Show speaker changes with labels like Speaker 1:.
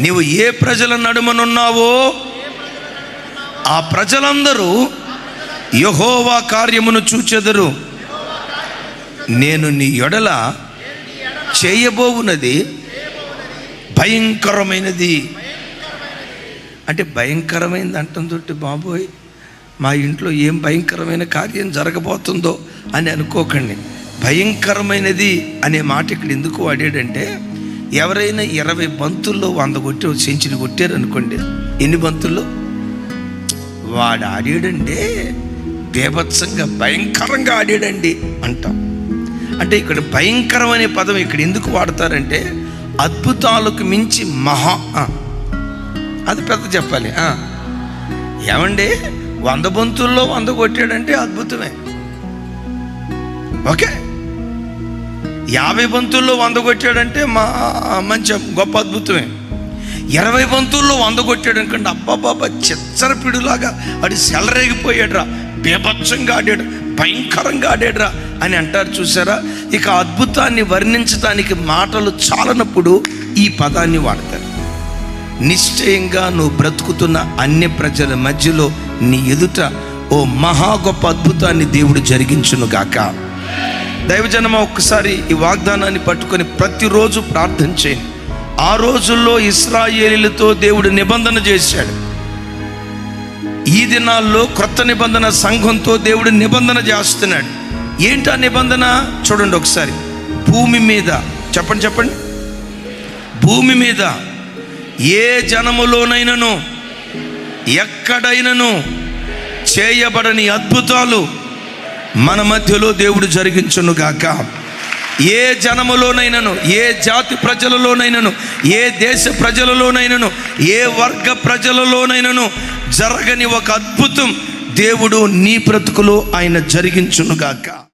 Speaker 1: నీవు ఏ ప్రజల నడుమనున్నావో ఆ ప్రజలందరూ యహోవా కార్యమును చూచెదరు. నేను నీ ఎడల చేయబోవున్నది భయంకరమైనది. అంటే భయంకరమైనది అంటం తోటి బాబోయ్ మా ఇంట్లో ఏం భయంకరమైన కార్యం జరగబోతుందో అని అనుకోకండి. భయంకరమైనది అనే మాట ఇక్కడ ఎందుకు వాడాడంటే ఎవరైనా ఇరవై బంతుల్లో వంద కొట్టి ఒక కొట్టారు అనుకోండి ఎన్ని బంతుల్లో? వాడు ఆడాడండి దేవత్సంగా భయంకరంగా ఆడాడండి అంటాం. అంటే ఇక్కడ భయంకరం అనే పదం ఇక్కడ ఎందుకు వాడతారంటే అద్భుతాలకు మించి మహా అది పెద్ద చెప్పాలి ఏమండి? వంద బంతుల్లో వంద కొట్టాడంటే అద్భుతమే. ఓకే? యాభై బంతుల్లో వంద కొట్టాడంటే మా మంచి గొప్ప అద్భుతమే. ఇరవై బంతుల్లో వంద కొట్టాడు అనుకోండి అబ్బాబాబా చిచ్చరపిడులాగా అడి సెలరేగిపోయాడురా బీభత్సంగా ఆడాడు భయంకరంగా ఆడాడురా అని అంటారు చూసారా? ఇక అద్భుతాన్ని వర్ణించడానికి మాటలు చాలనప్పుడు ఈ పదాన్ని వాడతారు. నిశ్చయంగా నువ్వు బ్రతుకుతున్న అన్ని ప్రజల మధ్యలో నీ ఎదుట ఓ మహా గొప్ప అద్భుతాన్ని దేవుడు జరిగించును గాక దైవజనమ ఒక్కసారి ఈ వాగ్దానాన్ని పట్టుకొని ప్రతిరోజు ప్రార్థన చేయండి. ఆ రోజుల్లో ఇస్రాయేలీలతో దేవుడు నిబంధన చేశాడు. ఈ దినాల్లో క్రొత్త నిబంధన సంఘంతో దేవుడు నిబంధన చేస్తున్నాడు. ఏంటి ఆ నిబంధన? చూడండి ఒకసారి. భూమి మీద. చెప్పండి చెప్పండి. భూమి మీద ఏ జనములోనైనను ఎక్కడైనను చేయబడని అద్భుతాలు మన మధ్యలో దేవుడు జరిగించును గాక. ఏ జనములోనైనను ఏ జాతి ప్రజలలోనైనను ఏ దేశ ప్రజలలోనైనను ఏ వర్గ ప్రజలలోనైనను జరగని ఒక అద్భుతం దేవుడు నీ బ్రతుకులో ఆయన జరిగించును గాక.